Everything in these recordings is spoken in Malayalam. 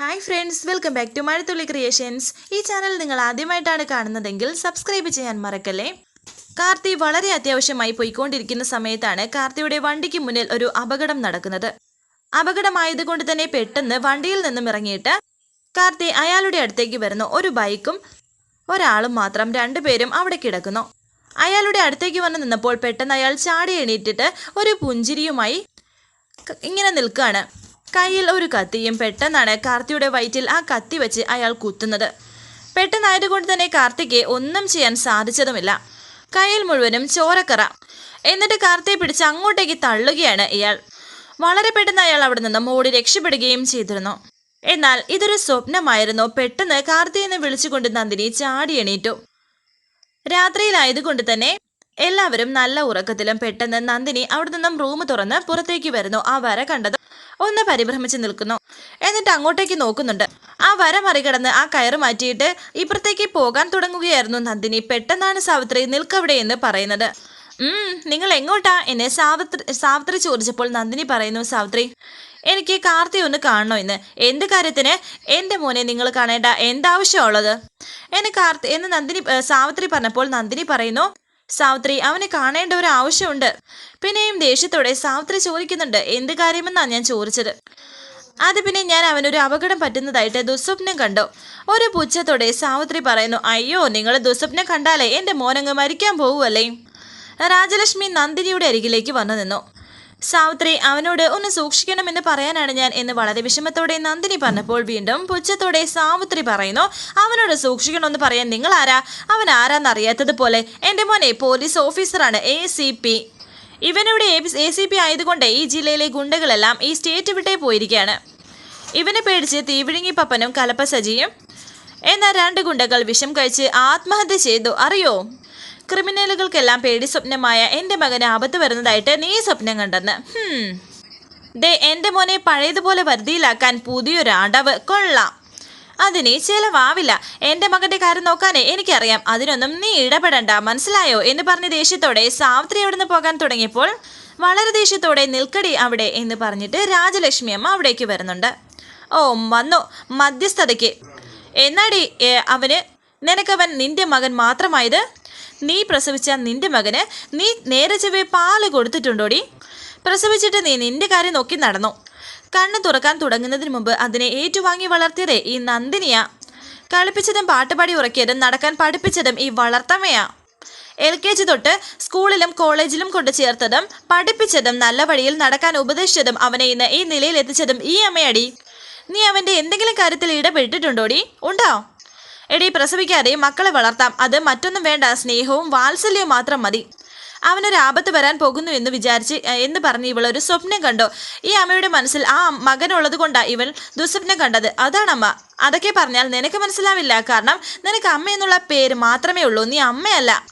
Hi friends welcome back to Mazhathulli creations ഈ ചാനൽ നിങ്ങൾ ആദ്യമായിട്ടാണ് കാണുന്നതെങ്കിൽ സബ്സ്ക്രൈബ് ചെയ്യാൻ മറക്കല്ലേ? കാർത്തി വളരെ അത്യാവശ്യമായി പോയിക്കൊണ്ടിരിക്കുന്ന സമയത്താണ് കാർത്തിയുടെ വണ്ടിക്ക് മുന്നിൽ ഒരു അപകടം നടക്കുന്നത്. അപകടമായതുകൊണ്ട് തന്നെ പെട്ടെന്ന് വണ്ടിയിൽ നിന്നും ഇറങ്ങിയിട്ട് കാർത്തി അയാളുടെ അടുത്തേക്ക് വരുന്ന. ഒരു ബൈക്കും ഒരാളും മാത്രം രണ്ടുപേരും അവിടെ കിടക്കുന്നു. അയാളുടെ അടുത്തേക്ക് വന്ന് നിന്നപ്പോൾ പെട്ടെന്ന് അയാൾ ചാടി എണീറ്റിട്ട് ഒരു പുഞ്ചിരിയുമായി ഇങ്ങനെ നിൽക്കുകയാണ്. കയ്യിൽ ഒരു കത്തിയും പെട്ടെന്നാണ് കാർത്തിയുടെ വയറ്റിൽ ആ കത്തി വെച്ച് അയാൾ കുത്തുന്നത്. പെട്ടെന്നായതുകൊണ്ട് തന്നെ കാർത്തിക്ക് ഒന്നും ചെയ്യാൻ സാധിച്ചതുമില്ല. കയ്യിൽ മുഴുവനും ചോരക്കറ. എന്നിട്ട് കാർത്തിയെ പിടിച്ച് അങ്ങോട്ടേക്ക് തള്ളുകയാണ് ഇയാൾ. വളരെ പെട്ടെന്ന് അയാൾ അവിടെ നിന്നും ഓടി രക്ഷപ്പെടുകയും ചെയ്തിരുന്നു. എന്നാൽ ഇതൊരു സ്വപ്നമായിരുന്നു. പെട്ടെന്ന് കാർത്തിയെന്ന് വിളിച്ചുകൊണ്ട് നന്ദിനി ചാടി എണീറ്റു. രാത്രിയിലായതുകൊണ്ട് തന്നെ എല്ലാവരും നല്ല ഉറക്കത്തിലും പെട്ടെന്ന് നന്ദിനി അവിടെ നിന്നും റൂം തുറന്ന് പുറത്തേക്ക് വരുന്നു. ആ വര കണ്ടത് ഒന്ന് പരിഭ്രമിച്ച് നിൽക്കുന്നു. എന്നിട്ട് അങ്ങോട്ടേക്ക് നോക്കുന്നുണ്ട്. ആ വര മറികടന്ന് ആ കയറ് മാറ്റിയിട്ട് ഇപ്പുറത്തേക്ക് പോകാൻ തുടങ്ങുകയായിരുന്നു നന്ദിനി. പെട്ടെന്നാണ് സാവിത്രി നിൽക്കവിടെ എന്ന് പറയുന്നത്. ഉം നിങ്ങൾ എങ്ങോട്ടാ? എന്നെ സാവിത്രി സാവിത്രി ചോദിച്ചപ്പോൾ നന്ദിനി പറയുന്നു സാവിത്രി എനിക്ക് കാർത്തി ഒന്ന് കാണണോ ഇന്ന്? എന്ത് കാര്യത്തിന്? എന്റെ മോനെ നിങ്ങൾ കാണേണ്ട എന്താവശ്യമുള്ളത്? എന്നെ കാർത്തി എന്ന് നന്ദിനി സാവിത്രി പറഞ്ഞപ്പോൾ നന്ദിനി പറയുന്നു സാവിത്രി അവനെ കാണേണ്ട ഒരു ആവശ്യമുണ്ട്. പിന്നെയും ദേഷ്യത്തോടെ സാവിത്രി ചോദിക്കുന്നുണ്ട് എന്ത് കാര്യമെന്നാണ് ഞാൻ ചോദിച്ചത്? അത് പിന്നെ ഞാൻ അവനൊരു അപകടം പറ്റുന്നതായിട്ട് ദുസ്വപ്നം കണ്ടു. ഒരു പുച്ഛത്തോടെ സാവിത്രി പറയുന്നു അയ്യോ നിങ്ങൾ ദുസ്വപ്നം കണ്ടാലേ എന്റെ മോനങ്ങ് മരിക്കാൻ പോവുമല്ലേ രാജലക്ഷ്മി നന്ദിനിയുടെ അരികിലേക്ക് വന്നു നിന്നു. സാവിത്രി അവനോട് ഒന്ന് സൂക്ഷിക്കണമെന്ന് പറയാനാണ് ഞാൻ എന്ന് വളരെ വിഷമത്തോടെ നന്ദിനി പറഞ്ഞപ്പോൾ വീണ്ടും പുച്ഛത്തോടെ സാവിത്രി പറയുന്നു അവനോട് സൂക്ഷിക്കണമെന്ന് പറയാൻ നിങ്ങൾ ആരാ അവൻ ആരാന്ന് അറിയാത്തതുപോലെ എന്റെ മോനെ പോലീസ് ഓഫീസറാണ് എ സി പി ഇവനിവിടെ എ സി പി ആയതുകൊണ്ട് ഈ ജില്ലയിലെ ഗുണ്ടകളെല്ലാം ഈ സ്റ്റേറ്റ് വിട്ടേ പോയിരിക്കുകയാണ്. ഇവനെ പേടിച്ച് തീവിഴുങ്ങി പപ്പനും കലപ്പ സജിയും എന്നാൽ രണ്ട് ഗുണ്ടകൾ വിഷം കഴിച്ച് ആത്മഹത്യ ചെയ്തു. അറിയോ? ക്രിമിനലുകൾക്കെല്ലാം പേടി സ്വപ്നമായ എന്റെ മകന് ആപത്ത് വരുന്നതായിട്ട് നീ സ്വപ്നം കണ്ടെന്ന്. ദേ എന്റെ മോനെ പഴയതുപോലെ വരുതിയിലാക്കാൻ പുതിയൊരു അടവ് കൊള്ളാം. അതിന് ചിലവാവില്ല. എന്റെ മകന്റെ കാര്യം നോക്കാനേ എനിക്കറിയാം. അതിനൊന്നും നീ ഇടപെടണ്ട. മനസ്സിലായോ? എന്ന് പറഞ്ഞ് ദേഷ്യത്തോടെ സാവിത്രി അവിടുന്ന് പോകാൻ തുടങ്ങിയപ്പോൾ വളരെ ദേഷ്യത്തോടെ നിൽക്കടി അവിടെ എന്ന് പറഞ്ഞിട്ട് രാജലക്ഷ്മി അമ്മ അവിടേക്ക് വരുന്നുണ്ട്. ഓ വന്നു. മധ്യസ്ഥതയ്ക്ക്. എന്നാടി അവന്? നിനക്കവൻ നിന്റെ മകൻ മാത്രമായത്? നീ പ്രസവിച്ച നിന്റെ മകന് നീ നേരെ ചെവ്വേ പാൽ കൊടുത്തിട്ടുണ്ടോടി? പ്രസവിച്ചിട്ട് നീ നിന്റെ കാര്യം നോക്കി നടന്നു? കണ്ണ് തുറക്കാൻ തുടങ്ങുന്നതിന് മുമ്പ് അതിനെ ഏറ്റുവാങ്ങി വളർത്തിയതേ ഈ നന്ദിനിയാ. കളിപ്പിച്ചതും പാട്ടുപാടി ഉറക്കിയതും നടക്കാൻ പഠിപ്പിച്ചതും ഈ വളർത്തമ്മയാ. എൽ കെ ജി തൊട്ട് സ്കൂളിലും കോളേജിലും കൊണ്ട് ചേർത്തതും പഠിപ്പിച്ചതും നല്ല വഴിയിൽ നടക്കാൻ ഉപദേശിച്ചതും അവനെ ഇന്ന് ഈ നിലയിൽ എത്തിച്ചതും ഈ അമ്മയടി. നീ അവന്റെ എന്തെങ്കിലും കാര്യത്തിൽ ഇടപെട്ടിട്ടുണ്ടോടി? ഉണ്ടോ? എടി പ്രസവിക്കാതെ മക്കളെ വളർത്താം. അത് മറ്റൊന്നും വേണ്ട. സ്നേഹവും വാത്സല്യവും മാത്രം മതി. അവനൊരു ആപത്ത് വരാൻ പോകുന്നു എന്ന് വിചാരിച്ച് എന്ന് പറഞ്ഞ് ഇവൾ ഒരു സ്വപ്നം കണ്ടോ. ഈ അമ്മയുടെ മനസ്സിൽ ആ മകനുള്ളത് കൊണ്ടാ ഇവൾ ദുസ്വപ്നം കണ്ടത്. അതാണമ്മ. അതൊക്കെ പറഞ്ഞാൽ നിനക്ക് മനസ്സിലാവില്ല. കാരണം നിനക്ക് അമ്മ എന്നുള്ള പേര് മാത്രമേ ഉള്ളൂ. നീ അമ്മയല്ല.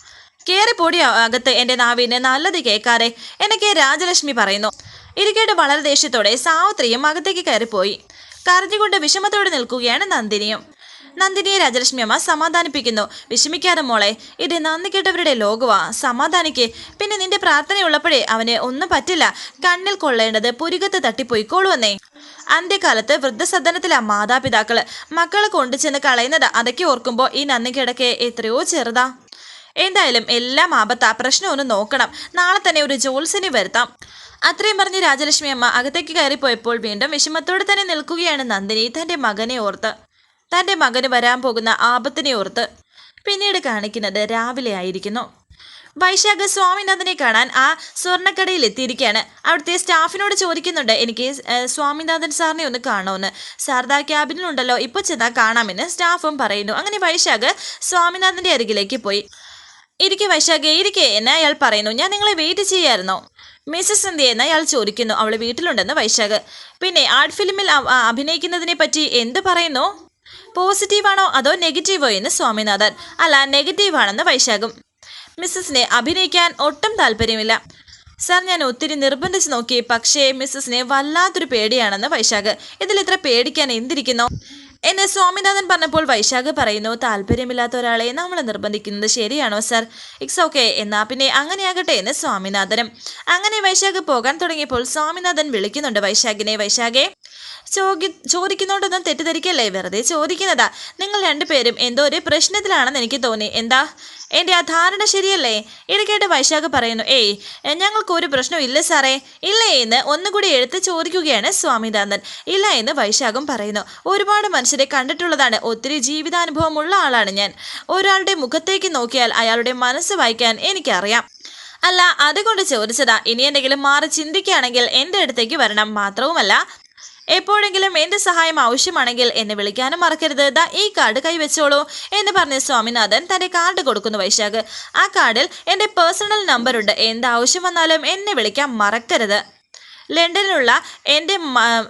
കേറിപ്പോടി അകത്ത് എന്റെ നാവിന് നല്ലത് കേൾക്കാതെ. എന്നൊക്കെ രാജലക്ഷ്മി പറയുന്നു. ഇരിക്കേണ്ട വളരെ ദേഷ്യത്തോടെ സാവിത്രിയും അകത്തേക്ക് കയറിപ്പോയി. കരഞ്ഞുകൊണ്ട് വിഷമത്തോടെ നിൽക്കുകയാണ് നന്ദിനിയും. നന്ദിനിയെ രാജലക്ഷ്മി അമ്മ സമാധാനിപ്പിക്കുന്നു. വിഷമിക്കാതെ മോളെ ഇത് നന്ദി കേട്ടവരുടെ ലോകവാ. സമാധാനിക്ക്. പിന്നെ നിന്റെ പ്രാർത്ഥനയുള്ളപ്പോഴേ അവന് ഒന്നും പറ്റില്ല. കണ്ണിൽ കൊള്ളേണ്ടത് പുരുകത്ത് തട്ടിപ്പോയിക്കോളുവന്നേ. അന്ത്യകാലത്ത് വൃദ്ധസദനത്തിലെ മാതാപിതാക്കൾ. മക്കളെ കൊണ്ടുചെന്ന് കളയുന്നത് അതൊക്കെ ഓർക്കുമ്പോൾ ഈ നന്ദി കിടക്കെ എത്രയോ ചെറുതാ. എന്തായാലും എല്ലാം ആപത്താ. പ്രശ്നം ഒന്ന് നോക്കണം. നാളെ തന്നെ ഒരു ജോത്സ്യനെ വരുത്താം. അത്രയും പറഞ്ഞ് രാജലക്ഷ്മി അമ്മ അകത്തേക്ക് കയറിപ്പോയപ്പോൾ വീണ്ടും വിഷമത്തോടെ തന്നെ നിൽക്കുകയാണ് നന്ദിനി തന്റെ മകനെ ഓർത്ത്. തന്റെ മകന് വരാൻ പോകുന്ന ആപത്തിനെ ഓർത്ത് പിന്നീട് കാണിക്കുന്നത് രാവിലെ ആയിരിക്കുന്നു. വൈശാഖ സ്വാമിനാഥനെ കാണാൻ ആ സ്വർണക്കടയിൽ എത്തിയിരിക്കുകയാണ്. അവിടുത്തെ സ്റ്റാഫിനോട് ചോദിക്കുന്നുണ്ട് എനിക്ക് സ്വാമിനാഥൻ സാറിനെ ഒന്ന് കാണുമെന്ന് സാർദാ ക്യാബിനിലുണ്ടല്ലോ ഇപ്പോൾ ചെന്നാൽ കാണാമെന്ന് സ്റ്റാഫും പറയുന്നു. അങ്ങനെ വൈശാഖ് സ്വാമിനാഥന്റെ അരികിലേക്ക് പോയി. ഇരിക്കെ വൈശാഖെ ഇരിക്കെ എന്ന് അയാൾ പറയുന്നു. ഞാൻ നിങ്ങളെ വെയിറ്റ് ചെയ്യായിരുന്നോ. മിസ്സസ് എന്തി എന്ന് അയാൾ ചോദിക്കുന്നു. അവൾ വീട്ടിലുണ്ടെന്ന് വൈശാഖ്. പിന്നെ ആർട്ട് ഫിലിമിൽ അഭിനയിക്കുന്നതിനെ പറ്റി എന്ത് പറയുന്നു? പോസിറ്റീവാണോ അതോ നെഗറ്റീവോ എന്ന് സ്വാമിനാഥൻ. അല്ല നെഗറ്റീവാണെന്ന് വൈശാഖും. മിസ്സസിനെ അഭിനയിക്കാൻ ഒട്ടും താല്പര്യമില്ല. സാർ ഞാൻ ഒത്തിരി നിർബന്ധിച്ച് നോക്കി പക്ഷേ മിസ്സസിനെ വല്ലാത്തൊരു പേടിയാണെന്ന് വൈശാഖ്. ഇതിൽ ഇത്ര പേടിക്കാൻ എന്തിരിക്കുന്നു? എന്നെ സ്വാമിനാഥൻ പറഞ്ഞപ്പോൾ വൈശാഖ് പറയുന്നു താല്പര്യമില്ലാത്ത ഒരാളെ നമ്മൾ നിർബന്ധിക്കുന്നത് ശരിയാണോ സർ? ഇറ്റ്സ് ഓക്കെ എന്നാ പിന്നെ അങ്ങനെയാകട്ടെ എന്ന് സ്വാമിനാഥനും. അങ്ങനെ വൈശാഖ് പോകാൻ തുടങ്ങിയപ്പോൾ സ്വാമിനാഥൻ വിളിക്കുന്നുണ്ട് വൈശാഖിനെ. വൈശാഖെ ചോദി ചോദിക്കുന്നോണ്ടൊന്നും തെറ്റിദ്ധരിക്കല്ലേ? വെറുതെ ചോദിക്കുന്നതാ. നിങ്ങൾ രണ്ടുപേരും എന്തോ ഒരു പ്രശ്നത്തിലാണെന്ന് എനിക്ക് തോന്നി. എന്താ? എന്റെ ആ ധാരണ ശരിയല്ലേ? ഇത് വൈശാഖ് പറയുന്നു ഏയ് ഞങ്ങൾക്ക് ഒരു പ്രശ്നവും ഇല്ല സാറേ. ഇല്ലേ എന്ന് ഒന്നുകൂടി എടുത്ത് ചോദിക്കുകയാണ് സ്വാമിനാഥൻ. ഇല്ല എന്ന് വൈശാഖം പറയുന്നു ഒരുപാട് മനുഷ്യരെ കണ്ടിട്ടുള്ളതാണ്. ഒത്തിരി ജീവിതാനുഭവമുള്ള ആളാണ് ഞാൻ. ഒരാളുടെ മുഖത്തേക്ക് നോക്കിയാൽ അയാളുടെ മനസ്സ് വായിക്കാൻ എനിക്കറിയാം. അല്ല അതുകൊണ്ട് ചോദിച്ചതാ ഇനി എന്തെങ്കിലും മാറി ചിന്തിക്കുകയാണെങ്കിൽ എന്റെ അടുത്തേക്ക് വരണം. മാത്രവുമല്ല എപ്പോഴെങ്കിലും എന്റെ സഹായം ആവശ്യമാണെങ്കിൽ എന്നെ വിളിക്കാനും മറക്കരുത്. ദാ ഈ കാർഡ് കൈവച്ചോളൂ എന്ന് പറഞ്ഞ് സ്വാമിനാഥൻ തന്റെ കാർഡ് കൊടുക്കുന്നു വൈശാഖ്. ആ കാർഡിൽ എന്റെ പേഴ്സണൽ നമ്പറുണ്ട് എന്താവശ്യം വന്നാലും എന്നെ വിളിക്കാൻ മറക്കരുത്. ലണ്ടനിലുള്ള എന്റെ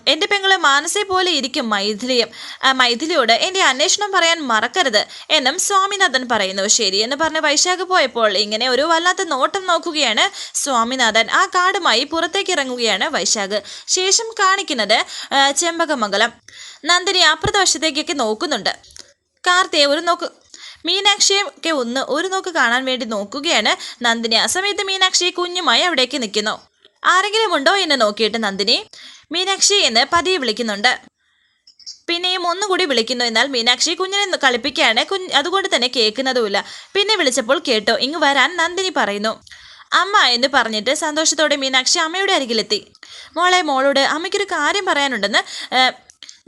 എന്റെ പെങ്ങളെ മാനസെ പോലെ ഇരിക്കും മൈഥിലിയും. മൈഥിലിയോട് എന്റെ അന്വേഷണം പറയാൻ മറക്കരുത് എന്നും സ്വാമിനാഥൻ പറയുന്നു. ശരി എന്ന് പറഞ്ഞ് വൈശാഖ് പോയപ്പോൾ ഇങ്ങനെ ഒരു വല്ലാത്ത നോട്ടം നോക്കുകയാണ് സ്വാമിനാഥൻ. ആ കാടുമായി പുറത്തേക്ക് ഇറങ്ങുകയാണ് വൈശാഖ്. ശേഷം കാണിക്കുന്നത് ചെമ്പകമംഗലം. നന്ദിനി അപ്പുറത്തെ വശത്തേക്കൊക്കെ നോക്കുന്നുണ്ട്. കാർത്തിയെ ഒരു നോക്ക് മീനാക്ഷിയെ ഒക്കെ ഒന്ന് ഒരു നോക്ക് കാണാൻ വേണ്ടി നോക്കുകയാണ് നന്ദിനി. ആ സമയത്ത് മീനാക്ഷി കുഞ്ഞുമായി അവിടേക്ക് നിൽക്കുന്നു. ആരെങ്കിലും ഉണ്ടോ എന്ന് നോക്കിയിട്ട് നന്ദിനി? മീനാക്ഷി എന്ന് പതിയെ വിളിക്കുന്നുണ്ട്. പിന്നെയും ഒന്നുകൂടി വിളിക്കുന്നു എന്നാൽ മീനാക്ഷി കുഞ്ഞിനെ കളിപ്പിക്കുകയാണ്. കുഞ്ഞ് അതുകൊണ്ട് തന്നെ കേൾക്കുന്നതുമില്ല. പിന്നെ വിളിച്ചപ്പോൾ കേട്ടോ ഇങ്ങ് വരാൻ നന്ദിനി പറയുന്നു. അമ്മ എന്ന് പറഞ്ഞിട്ട് സന്തോഷത്തോടെ മീനാക്ഷി അമ്മയുടെ അരികിലെത്തി. മോളെ മോളോട് അമ്മയ്ക്കൊരു കാര്യം പറയാനുണ്ടെന്ന്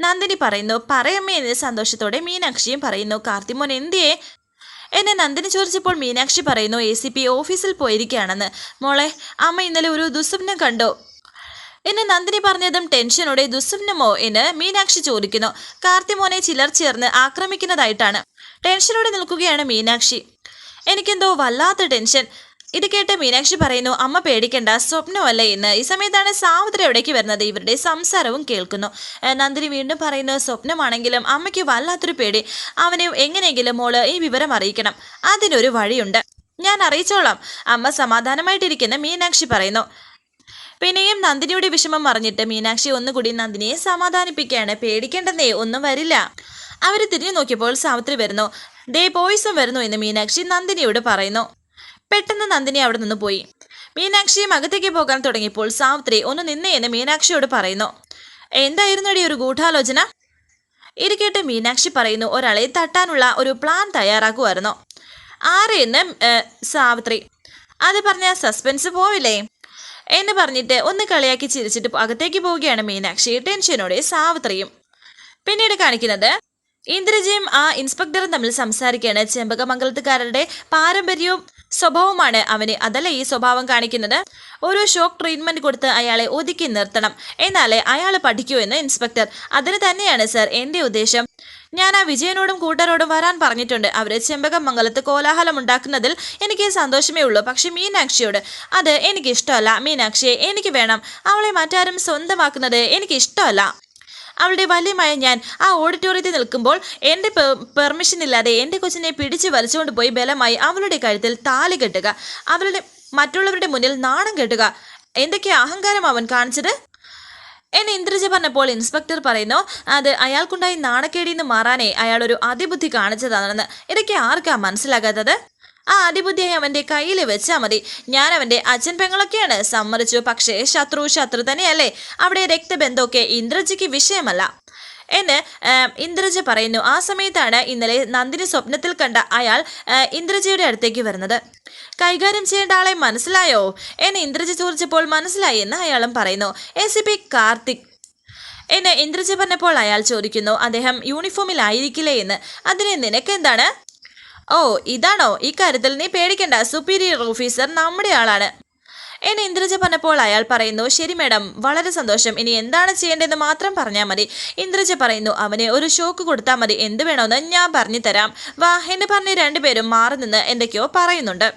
നന്ദിനി പറയുന്നു. പറയമ്മേ എന്ന് സന്തോഷത്തോടെ മീനാക്ഷിയും പറയുന്നു. കാർത്തിമോൻ എന്തിയേ? എന്നെ നന്ദിനി ചോദിച്ചപ്പോൾ മീനാക്ഷി പറയുന്നു എ സി പി ഓഫീസിൽ പോയിരിക്കുകയാണെന്ന്. മോളെ അമ്മ ഇന്നലെ ഒരു ദുസ്വപ്നം കണ്ടോ. എന്നെ നന്ദിനി പറഞ്ഞതും ടെൻഷനോടെ ദുസ്വപ്നമോ? എന്ന് മീനാക്ഷി ചോദിക്കുന്നു. കാർത്തിമോനെ ചിലർ ചേർന്ന് ആക്രമിക്കുന്നതായിട്ടാണ്. ടെൻഷനോടെ നിൽക്കുകയാണ് മീനാക്ഷി. എനിക്കെന്തോ വല്ലാത്ത ടെൻഷൻ. ഇത് കേട്ട് മീനാക്ഷി പറയുന്നു അമ്മ പേടിക്കേണ്ട സ്വപ്നമല്ല എന്ന് ഈ സമയത്താണ് സാവിത്രി എവിടേക്ക് വരുന്നത്? ഇവരുടെ സംസാരവും കേൾക്കുന്നു. നന്ദിനി വീണ്ടും പറയുന്നു സ്വപ്നമാണെങ്കിലും അമ്മയ്ക്ക് വല്ലാത്തൊരു പേടി. അവനെ എങ്ങനെയെങ്കിലും മോൾ ഈ വിവരം അറിയിക്കണം. അതിനൊരു വഴിയുണ്ട്. ഞാൻ അറിയിച്ചോളാം. അമ്മ സമാധാനമായിട്ടിരിക്കുന്ന മീനാക്ഷി പറയുന്നു. പിന്നെയും നന്ദിനിയുടെ വിഷമം അറിഞ്ഞിട്ട് മീനാക്ഷി ഒന്നുകൂടി നന്ദിനിയെ സമാധാനിപ്പിക്കുകയാണ്. പേടിക്കേണ്ടെന്നേ ഒന്നും വരില്ല. അവർ തിരിഞ്ഞു നോക്കിയപ്പോൾ സാവിത്രി വരുന്നു. ദേ പോയിസും വരുന്നു എന്ന് മീനാക്ഷി നന്ദിനിയോട് പറയുന്നു. പെട്ടെന്ന് നന്ദിനി അവിടെ നിന്ന് പോയി. മീനാക്ഷിയും അകത്തേക്ക് പോകാൻ തുടങ്ങിയപ്പോൾ സാവിത്രി ഒന്ന് നിന്നേ എന്ന് മീനാക്ഷിയോട് പറയുന്നു. എന്തായിരുന്നടി ഒരു ഗൂഢാലോചന? ഇരിക്കട്ടെ മീനാക്ഷി പറയുന്നു ഒരാളെ തട്ടാനുള്ള ഒരു പ്ലാൻ തയ്യാറാക്കുമായിരുന്നു ആരെന്ന് ഏഹ്, സാവിത്രി? അത് പറഞ്ഞ സസ്പെൻസ് പോവില്ലേ? എന്ന് പറഞ്ഞിട്ട് ഒന്ന് കളിയാക്കി ചിരിച്ചിട്ട് അകത്തേക്ക് പോവുകയാണ് മീനാക്ഷി ടെൻഷനോടെ സാവിത്രിയും. പിന്നീട് കാണിക്കുന്നത് ഇന്ദ്രജിയും ആ ഇൻസ്പെക്ടറും തമ്മിൽ സംസാരിക്കുകയാണ്. ചെമ്പകമംഗലത്തുകാരുടെ പാരമ്പര്യവും സ്വഭാവമാണ് അവന്. അതല്ല ഈ സ്വഭാവം കാണിക്കുന്നത്? ഓരോ ഷോക്ക് ട്രീറ്റ്മെന്റ് കൊടുത്ത് അയാളെ ഒതുക്കി നിർത്തണം. എന്നാലേ അയാൾ പഠിക്കൂ എന്ന് ഇൻസ്പെക്ടർ അതിന് തന്നെയാണ് സർ എന്റെ ഉദ്ദേശം. ഞാൻ ആ വിജയനോടും കൂട്ടരോടും വരാൻ പറഞ്ഞിട്ടുണ്ട്. അവർ ചെമ്പകമംഗലത്ത് കോലാഹലം ഉണ്ടാക്കുന്നതിൽ എനിക്ക് സന്തോഷമേ ഉള്ളൂ. പക്ഷെ മീനാക്ഷിയോട് അത് എനിക്ക് ഇഷ്ടമല്ല മീനാക്ഷിയെ എനിക്ക് വേണം. അവളെ മറ്റാരും സ്വന്തമാക്കുന്നത് എനിക്ക് ഇഷ്ടമല്ല അവളുടെ വല്യമായ ഞാൻ ആ ഓഡിറ്റോറിയത്തിൽ നിൽക്കുമ്പോൾ എന്റെ പെർമിഷൻ ഇല്ലാതെ എന്റെ കൊച്ചിനെ പിടിച്ച് വലിച്ചുകൊണ്ട് പോയി ബലമായി അവളുടെ കഴുത്തിൽ താലി കെട്ടുക അവളുടെ മറ്റുള്ളവരുടെ മുന്നിൽ നാണം കെട്ടുക. എന്തൊക്കെ അഹങ്കാരം അവൻ കാണിച്ചത്? എന്നെ ഇന്ദ്രജ പറഞ്ഞപ്പോൾ ഇൻസ്പെക്ടർ പറയുന്നു അത് അയാൾക്കുണ്ടായി നാണക്കേടിയിൽ നിന്ന് മാറാനേ അയാളൊരു അതിബുദ്ധി കാണിച്ചതാണെന്ന്. ഇതൊക്കെ ആർക്കാ മനസ്സിലാകാത്തത്? ആ അതിബുദ്ധിയായി അവന്റെ കയ്യിൽ വെച്ചാൽ മതി. ഞാൻ അവന്റെ അച്ഛൻ പെങ്ങളൊക്കെയാണ്. സമ്മതിച്ചു. പക്ഷേ ശത്രു ശത്രു തന്നെയല്ലേ. അവിടെ രക്തബന്ധമൊക്കെ ഇന്ദ്രജിക്ക് വിഷയമല്ല. എന്ന് ഇന്ദ്രജ പറയുന്നു. ആ സമയത്താണ് ഇന്നലെ നന്ദിനി സ്വപ്നത്തിൽ കണ്ട അയാൾ ഇന്ദ്രജയുടെ അടുത്തേക്ക് വരുന്നത്. കൈകാര്യം ചെയ്യേണ്ട ആളെ മനസ്സിലായോ? എന്നെ ഇന്ദ്രജ ചോദിച്ചപ്പോൾ മനസ്സിലായി എന്ന് അയാളും പറയുന്നു. A C P Karthik. എന്നെ ഇന്ദ്രജ പറഞ്ഞപ്പോൾ അയാൾ ചോദിക്കുന്നു അദ്ദേഹം യൂണിഫോമിലായിരിക്കില്ലേ എന്ന്. അതിന് നിനക്കെന്താണ്? ഓ ഇതാണോ? ഈ ഇക്കാര്യത്തിൽ നീ പേടിക്കണ്ട. സുപ്പീരിയർ ഓഫീസർ നമ്മുടെ ആളാണ്. എന്നെ ഇന്ദ്രജ പറഞ്ഞപ്പോൾ അയാൾ പറയുന്നു ശരി മേഡം വളരെ സന്തോഷം. ഇനി എന്താണ് ചെയ്യേണ്ടതെന്ന് മാത്രം പറഞ്ഞാൽ മതി. ഇന്ദ്രജ പറയുന്നു അവനെ ഒരു ഷോക്ക് കൊടുത്താൽ മതി. എന്ത് വേണമെന്ന് ഞാൻ പറഞ്ഞു തരാം വാ എന്ന് പറഞ്ഞ് രണ്ടുപേരും മാറി നിന്ന് എന്തൊക്കെയോ പറയുന്നുണ്ട്.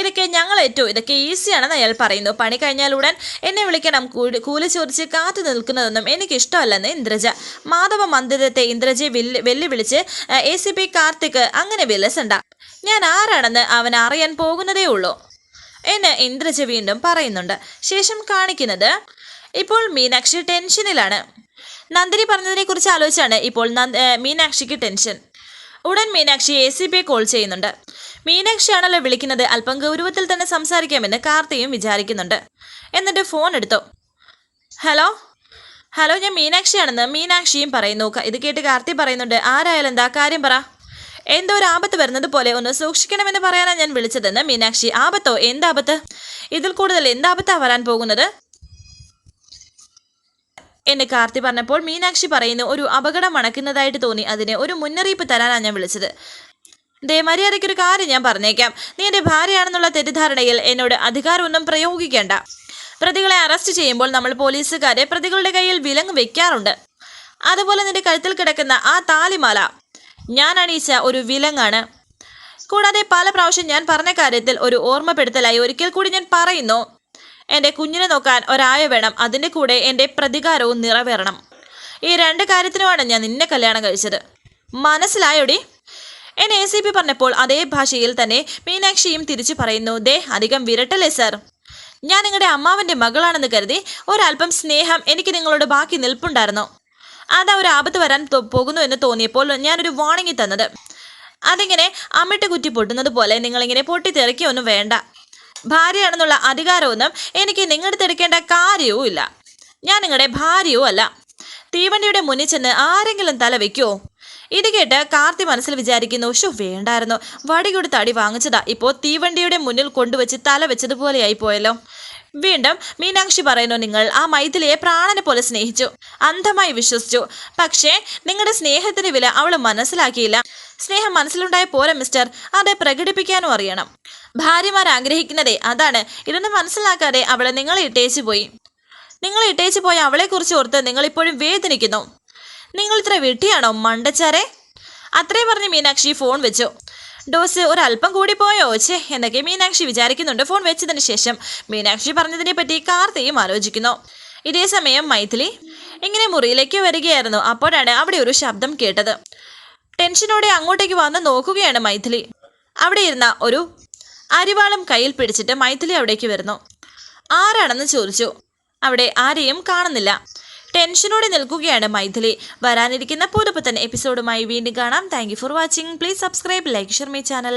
ഇതൊക്കെ ഞങ്ങൾ ഏറ്റവും ഇതൊക്കെ ഈസിയാണെന്ന് അയാൾ പറയുന്നു. പണി കഴിഞ്ഞാൽ ഉടൻ എന്നെ വിളിക്കണം. കൂലി ചോദിച്ച് കാത്തു നിൽക്കുന്നതൊന്നും എനിക്ക് ഇഷ്ടമല്ലെന്ന് ഇന്ദ്രജ. മാധവ മന്ദിരത്തെ ഇന്ദ്രജയെ വെല്ലു വെല്ലുവിളിച്ച് എ സി പി കാർത്തിക് അങ്ങനെ വിലസണ്ട. ഞാൻ ആരാണെന്ന് അവൻ അറിയാൻ പോകുന്നതേ ഉള്ളൂ. എന്ന് ഇന്ദ്രജ വീണ്ടും പറയുന്നുണ്ട്. ശേഷം കാണിക്കുന്നത് ഇപ്പോൾ മീനാക്ഷി ടെൻഷനിലാണ്. നന്ദിനി പറഞ്ഞതിനെ കുറിച്ച് ആലോചിച്ചാണ് ഇപ്പോൾ മീനാക്ഷിക്ക് ടെൻഷൻ. ഉടൻ Meenakshi A C P call ചെയ്യുന്നുണ്ട്. മീനാക്ഷിയാണല്ലോ വിളിക്കുന്നത്. അല്പം ഗൗരവത്തിൽ തന്നെ സംസാരിക്കാമെന്ന് കാർത്തിയും വിചാരിക്കുന്നുണ്ട്. എന്നിട്ട് ഫോൺ എടുത്തു. ഹലോ? ഹലോ ഞാൻ മീനാക്ഷിയാണെന്ന് മീനാക്ഷിയും പറയുന്നു. ഇത് കേട്ട് കാർത്തി പറയുന്നുണ്ട്. ആരായാലും എന്താ? കാര്യം പറ. എന്തോ ഒരു ആപത്ത് വരുന്നത് പോലെ ഒന്ന് സൂക്ഷിക്കണമെന്ന് പറയാനാണ് ഞാൻ വിളിച്ചതെന്ന് മീനാക്ഷി. ആപത്തോ? എന്താപത്ത് ഇതിൽ കൂടുതൽ എന്താപത്താ വരാൻ പോകുന്നത്? എന്ന് കാർത്തി പറഞ്ഞപ്പോൾ മീനാക്ഷി പറയുന്നു ഒരു അപകടം മണക്കുന്നതായിട്ട് തോന്നി. അതിന് ഒരു മുന്നറിയിപ്പ് തരാനാണ് ഞാൻ വിളിച്ചത്. ദേ മര്യാദയ്ക്കൊരു കാര്യം ഞാൻ പറഞ്ഞേക്കാം. നീ എന്റെ ഭാര്യയാണെന്നുള്ള തെറ്റിദ്ധാരണയിൽ എന്നോട് അധികാരമൊന്നും പ്രയോഗിക്കേണ്ട. പ്രതികളെ അറസ്റ്റ് ചെയ്യുമ്പോൾ നമ്മൾ പോലീസുകാരെ പ്രതികളുടെ കയ്യിൽ വിലങ്ങ് വെക്കാറുണ്ട്. അതുപോലെ നിന്റെ കഴുത്തിൽ കിടക്കുന്ന ആ താലിമാല ഞാൻ അണിയിച്ച ഒരു വിലങ്ങാണ്. കൂടാതെ പല പ്രാവശ്യം ഞാൻ പറഞ്ഞ കാര്യത്തിൽ ഒരു ഓർമ്മപ്പെടുത്തലായി. ഒരിക്കൽ കൂടി ഞാൻ പറയുന്നു എന്റെ കുഞ്ഞിനെ നോക്കാൻ ഒരായ വേണം. അതിന്റെ കൂടെ എന്റെ പ്രതികാരവും നിറവേറണം. ഈ രണ്ട് കാര്യത്തിനുമാണ് ഞാൻ നിന്നെ കല്യാണം കഴിച്ചത്. മനസ്സിലായോടി? എന്നെ എ സി പി പറഞ്ഞപ്പോൾ അതേ ഭാഷയിൽ തന്നെ മീനാക്ഷിയും തിരിച്ചു പറയുന്നു ദേ അധികം വിരട്ടല്ലേ സർ ഞാൻ നിങ്ങളുടെ അമ്മാവന്റെ മകളാണെന്ന് കരുതി ഒരല്പം സ്നേഹം എനിക്ക് നിങ്ങളോട് ബാക്കി നിൽപ്പുണ്ടായിരുന്നു. അതാ ഒരു ആപത്ത് വരാൻ പോകുന്നു എന്ന് തോന്നിയപ്പോൾ ഞാനൊരു വാണിങ്ങി തന്നത്. അതിങ്ങനെ അമ്മിട്ട് കുറ്റി പൊട്ടുന്നത് പോലെ നിങ്ങളിങ്ങനെ പൊട്ടിത്തെറിക്കൊന്നും വേണ്ട. ഭാര്യയാണെന്നുള്ള അധികാരമൊന്നും എനിക്ക് നിങ്ങളുടെ എടുക്കേണ്ട കാര്യവും ഇല്ല. ഞാൻ നിങ്ങളുടെ ഭാര്യയോ അല്ല. തീവണ്ടിയുടെ മുന്നിൽ ചെന്ന് ആരെങ്കിലും തല വെക്കുമോ ഇത് കേട്ട് കാർത്തി മനസ്സിൽ വിചാരിക്കുന്നു ഷോ വേണ്ടായിരുന്നു. വടികൊടുത്ത് അടി വാങ്ങിച്ചതാ. ഇപ്പോൾ തീവണ്ടിയുടെ മുന്നിൽ കൊണ്ടുവച്ച് തല വെച്ചതുപോലെയായി പോയല്ലോ. വീണ്ടും മീനാക്ഷി പറയുന്നു നിങ്ങൾ ആ മൈഥിലിയെ പ്രാണനെ പോലെ സ്നേഹിച്ചു. അന്ധമായി വിശ്വസിച്ചു. പക്ഷേ നിങ്ങളുടെ സ്നേഹത്തിന് വില അവൾ മനസ്സിലാക്കിയില്ല. സ്നേഹം മനസ്സിലുണ്ടായ പോലെ മിസ്റ്റർ അത് പ്രകടിപ്പിക്കാനും അറിയണം. ഭാര്യമാർ ആഗ്രഹിക്കുന്നതേ അതാണ്. ഇതൊന്നും മനസ്സിലാക്കാതെ അവളെ നിങ്ങളെ ഇട്ടേച്ചു പോയി. നിങ്ങൾ ഇട്ടേച്ചു പോയ അവളെക്കുറിച്ച് ഓർത്ത് നിങ്ങൾ ഇപ്പോഴും വേദനിക്കുന്നു. നിങ്ങൾ ഇത്ര വെട്ടിയാണോ മണ്ടച്ചാരെ? അത്രയും പറഞ്ഞ് മീനാക്ഷി ഫോൺ വെച്ചു. ഡോസ് ഒരല്പം കൂടി പോയോ? ഛേ എന്നൊക്കെ മീനാക്ഷി വിചാരിക്കുന്നുണ്ട് ഫോൺ വെച്ചതിന് ശേഷം. മീനാക്ഷി പറഞ്ഞതിനെ പറ്റി കാർത്തിയും ആലോചിക്കുന്നു. ഇതേ സമയം മൈഥിലി ഇങ്ങനെ മുറിയിലേക്ക് വരികയായിരുന്നു. അപ്പോഴാണ് അവിടെ ഒരു ശബ്ദം കേട്ടത്. ടെൻഷനോടെ അങ്ങോട്ടേക്ക് വന്ന് നോക്കുകയാണ് മൈഥിലി. അവിടെ ഇരുന്ന ഒരു അരിവാളം കയ്യിൽ പിടിച്ചിട്ട് മൈഥിലി അവിടേക്ക് വരുന്നു. ആരാണെന്ന് ചോദിച്ചു. അവിടെ ആരെയും കാണുന്നില്ല. ടെൻഷനോടെ നിൽക്കുകയാണ് മൈഥിലി. വരാനിരിക്കുന്ന പുതുപുത്തൻ എപ്പിസോഡുമായി വീണ്ടും കാണാം. Thank for watching please subscribe like share my channel